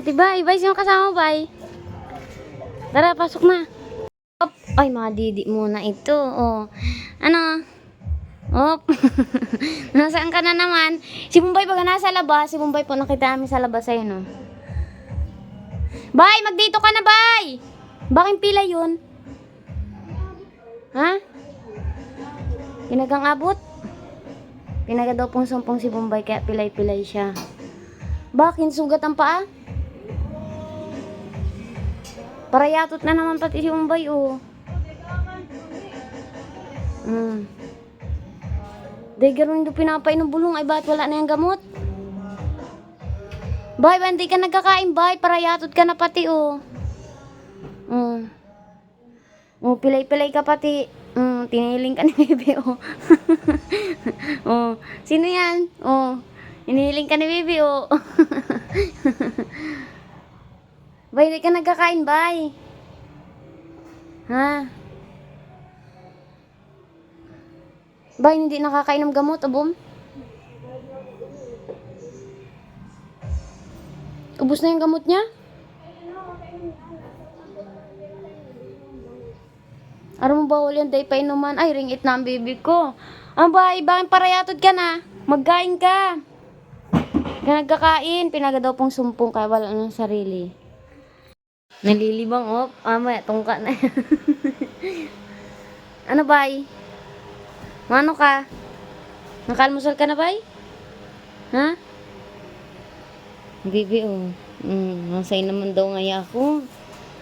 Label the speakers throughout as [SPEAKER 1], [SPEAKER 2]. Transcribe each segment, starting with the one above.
[SPEAKER 1] Ate Bay, Bay, sino kasama mo, Bay? Tara, pasok na. Op. Ay, mga didi muna ito. Oh. Ano? Op. Nasaan ka na naman? Si Bombay baga nasa labas. Si Bombay po nakita namin sa labas ayun oh. Bay, magdito ka na, Bay! Bakit pila yun? Ha? Pinagang abot? Pinaga daw pong sumpong si Bombay kaya pilay-pilay siya. Bakit? Sugat ang paa? Para yatot na naman pati si Bombay, oh. Hmm. Dahil gano'n yung pinapainom bulong, ay bakit wala na yung gamot? Bay, ba hindi ka nagkakain, bay? Para yatot ka na pati, oh. Hmm. Oh, pilay-pilay ka pati. Hmm, tiniling ka ni Bibi, oh. oh, sino yan? Oh, iniling ka ni Bibi, oh. bay, hindi ka nagkakain, bay. Ha? Bay, hindi nakakain ng gamot, abom? Ubus na yung gamot niya? Aram mo bawal yan, day painuman. Ay, ringit na ang baby ko. Ang bay, bakit parayatod ka na? Magkain ka. Ka nagkakain, pinaga daw pong sumpong kaya wala ng sarili. Nalilibang, op. Ah, maya, tungka na ano, bay? Mano ka? Nakalmusal ka na, bay? Ha? Bibi, oh. Mm, nasay naman daw ngaya ako.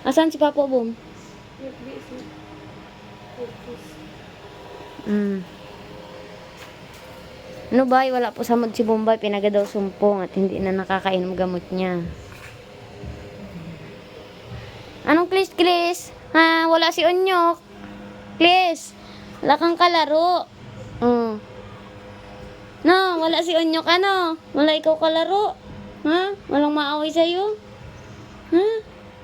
[SPEAKER 1] Asan si Papa Bom? Mm. Ano ba? Wala po sa mood si Bombay. Pinaga daw sumpong at hindi na nakakainom gamot niya. Klis, Klis? Ha? Wala si Onyok. Klis, wala kang kalaro. Mm. No, wala si Onyok. Ano? Wala ikaw kalaro. Ha? Walang maaway sa'yo? Ha?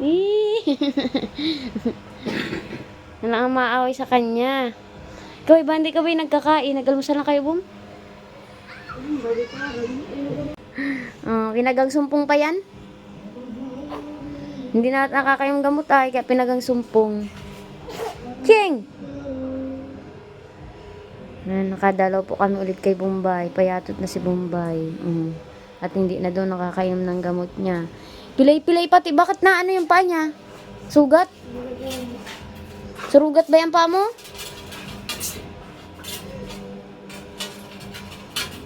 [SPEAKER 1] Wala kang maaway sa kanya. Ikaw, iba, hindi ka ba nagkakain? Nag-almusal na kayo, Bum? Oh, pinagang sumpong pa yan? Hindi na nakakayong gamot ay, kaya pinagang sumpong. King! Na, nakadalaw po kami ulit kay Bombay. Payatot na si Bombay. Mm. At hindi na doon nakakainom ng gamot niya. Pilay-pilay pati. Bakit na ano yung paa niya? Sugat? Surugat ba yung paa mo?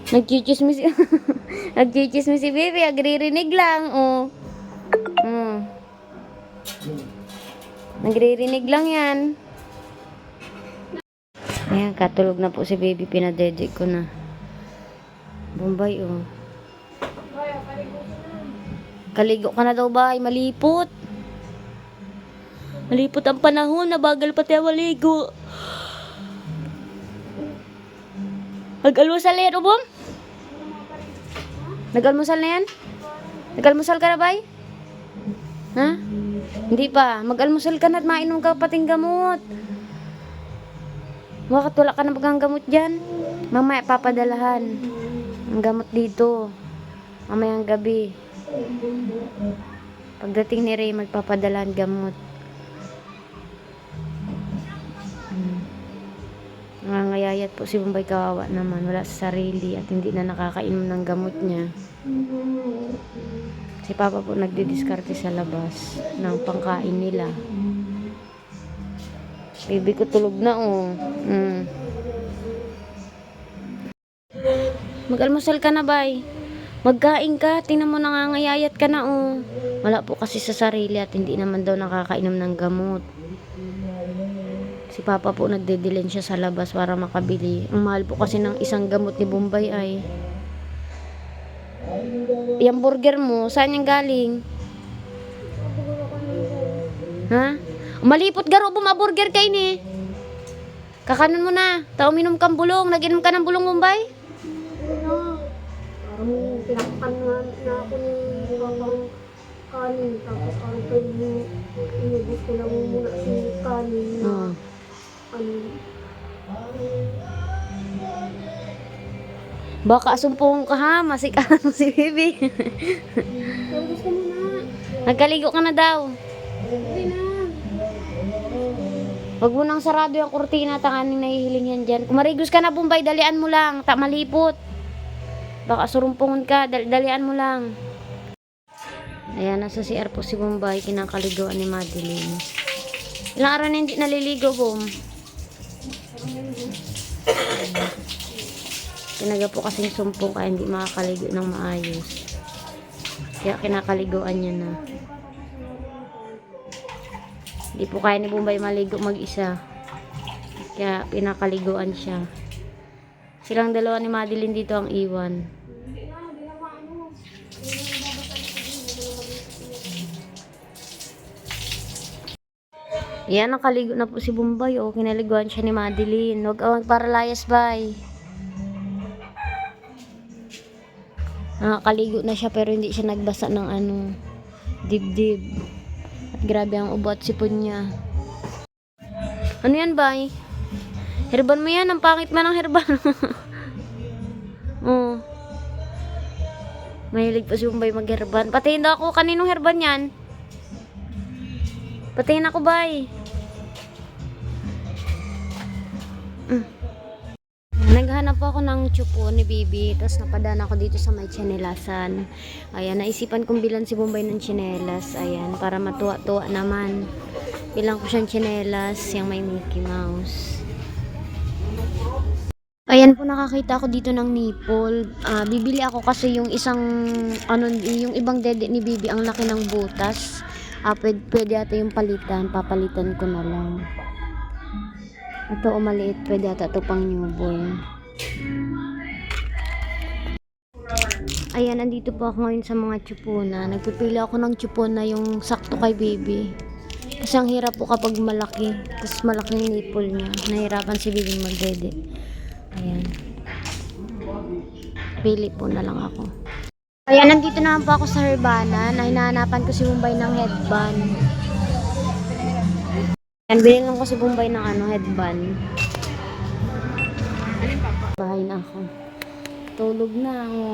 [SPEAKER 1] Nagchichismis Nagchichismis si baby, agririnig lang, oh. Mm. Nagririnig lang yan. Ayan, katulog na po si baby, pinadede ko na. Bombay, oh. Kaligo ka na daw ba? Ay, malipot. Malipot ang panahon, nabagal pati ang maligo. Nag-almusal na yan, ubom? Nag-almusal na yan? Nag-almusal ka na, bay? Ha? Hindi pa. Mag-almusal ka na at mainom ka pating gamot. Bakit wala ka na bagang gamot dyan? Mamaya papadalahan. Ang gamot dito. Mamayang gabi. Pagdating ni Ray, magpapadalahan gamot. Nangangayayat po si Bombay kawawa naman. Wala sa sarili at hindi na nakakainom ng gamot niya. Si Papa po nagdidiskarte sa labas ng pangkain nila. Baby ko tulog na oh. Mm. Mag-almusal ka na, bay. Magkain ka, tingnan mo nangangayayat ka na oh. Wala po kasi sa sarili at hindi naman daw nakakainom ng gamot. Si Papa po nagdedilin siya sa labas para makabili. Ang mahal po kasi ng isang gamot ni Bombay ay Yung burger mo, saan yung galing? Ha? Malipot garo po burger kay ni. Kakanon mo na. Ta uminom kang bulong. Naginom ka ng bulong Bombay?
[SPEAKER 2] Ano? Parang pinakakan na, ako papang kanin. Tapos parang pwede inubos ko lang muna si kanin
[SPEAKER 1] Oo. Baka sumpong ka ha, masikahan mo si Bibi.
[SPEAKER 2] Mo na.
[SPEAKER 1] Nagkaligo ka na daw.
[SPEAKER 2] Hindi na.
[SPEAKER 1] Huwag mo nang sarado yung kurtina, tanganing nahihiling yan dyan. Kung marigos ka na, Bombay, dalian mo lang. Tak malipot. Baka surumpungon ka, dal- dalian mo lang. Ayan, nasa CR po si Bombay, kinakaligoan ni Madeline. Ilang araw na hindi naliligo, Bom? Tinaga po kasing sumpong kaya hindi makakaligo ng maayos. Kaya kinakaligoan niya na. Hindi po kaya ni Bombay maligo mag-isa. Kaya pinakaliguan siya. Silang dalawa ni Madeline dito ang iwan. Yan, nakaligo na po si Bombay. O, kinaliguan siya ni Madeline. Huwag awang paralayas, bay. Nakakaligo na siya pero hindi siya nagbasa ng ano, dibdib. At grabe ang ubo at sipon niya. Ano yan, bay? Herban mo yan. Ang pangit man ng herban. oh. Mahilig pa si Bombay magherban. Patayin daw ako. Kaninong herban yan? Patayin ako, bay. Naghanap ako ng chupo ni Bibi, tapos napadaan ako dito sa may chinelasan. Ayan, naisipan kong bilan si Bombay ng chinelas. Ayan, para matuwa-tuwa naman. Bilang ko siyang chinelas, yung may Mickey Mouse. Ayan po nakakita ako dito ng nipple. Ah, bibili ako kasi yung isang ano yung ibang dede ni Bibi ang laki ng butas. Ah, pwede, pwede ata yung palitan, papalitan ko na lang. Ito o maliit, pwede ata ito pang newborn. Ayan, nandito po ako ngayon sa mga tsupuna. Nagpipili ako ng tsupuna yung sakto kay baby. Kasi ang hirap po kapag malaki. Tapos malaki yung nipple niya. Nahirapan si baby magdede. Ayan. Pili po na lang ako. Ayan, nandito naman po ako sa Herbana. Na hinahanapan ko si Bombay ng headband. Ayan, bilhin lang ko si Bombay ng ano, headband. Bahay na ako. Tulog na ako.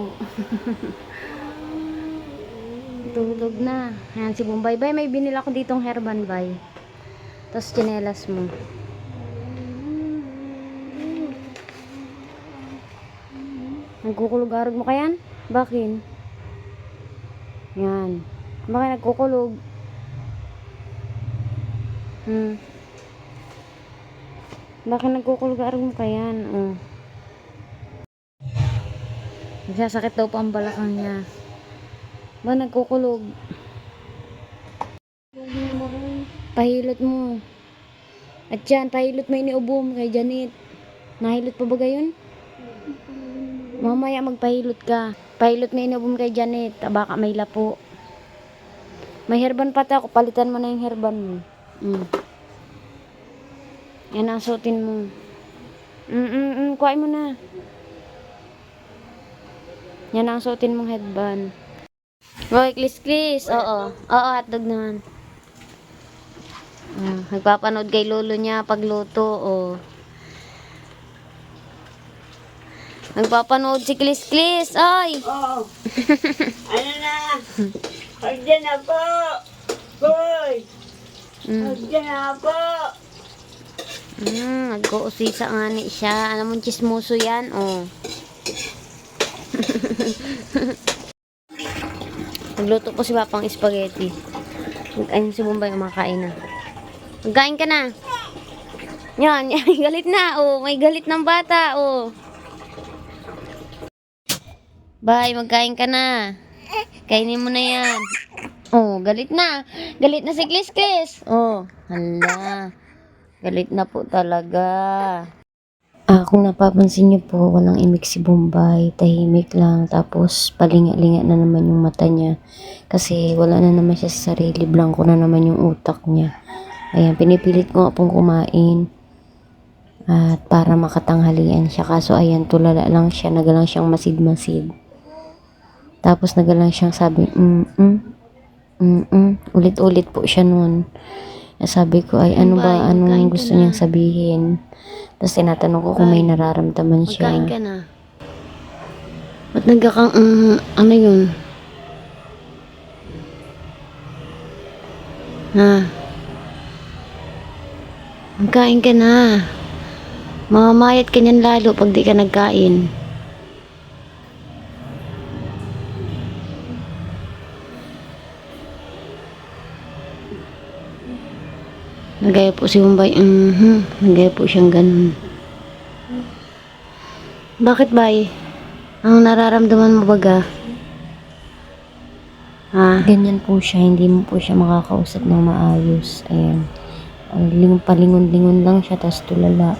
[SPEAKER 1] Tulog na. Ayan si Bombay. Bay, may binila ko ditong headband, bay. Tapos chinelas mo. Nagkukulog-arog mo kayan? Bakit? Yan. Bakit nagkukulog? Hmm. Bakit nagkukulog-arog mo kayan? Oh. Nagsasakit daw pa ang balakang niya. Ba nagkukulog? Pahilot mo. At yan, pahilot mo iniubo mo kay Janet. Nahilot pa ba gayon? Mamaya magpahilot ka. Pahilot mo iniubo mo kay Janet. Ah, Baka may lapo. May herban pati ako. Palitan mo na yung herban mo. Mm. Yan ang suotin mo. Mm, mm, mm. Kuhain mo na. Yan ang suotin mong headband. Hoy, Klis Klis. Oo. Oo, hotdog naman. Ah, nagpapanood kay lolo niya pagluto. Oh. Nagpapanood si Klis Klis. Ay!
[SPEAKER 3] Oo. ano na? Hagdan na po. Hoy!
[SPEAKER 1] Mm.
[SPEAKER 3] Po.
[SPEAKER 1] Mm, nag-uusisa nga ni siya. Alam mo, chismoso yan. Oh. Nagluto po si Papang spaghetti. Ayun si Bombay kumakain na. Magkain ka na. Yan, yan, galit na. Oh, may galit ng bata. Oh. Bye, magkain ka na. Kainin mo na yan. Oh, galit na. Galit na si Klis Klis. Oh, hala. Galit na po talaga. Ah, kung napapansin niyo po, walang imik si Bombay. Tahimik lang. Tapos, palinga-linga na naman yung mata niya. Kasi, wala na naman siya sa sarili. Blanco na naman yung utak niya. Ayan, pinipilit ko nga pong kumain. At para makatanghalian siya. Kaso, ayan, tulala lang siya. Nagalang siyang masid-masid. Tapos, nagalang siyang sabi, mm-mm, mm-mm. Ulit-ulit po siya nun. Sabi ko, ay ano ba, anong gusto niyang sabihin? Tapos tinatanong ko kung may nararamdaman siya.
[SPEAKER 2] Magkain ka na. Ba't nagkakang, mm, ano yun?
[SPEAKER 1] Ha? Magkain ka na. Mamamayat ka niyan lalo pag di ka nagkain. Nagaya po si Bombay. Mhm. Nagaya po siyang ganun. Bakit, Bay? Ang nararamdaman mo baga? Ha?
[SPEAKER 4] Ganyan po siya, hindi mo po siya makakausap ng maayos. Ayan. Palingon-lingon lang siya, tas tulala.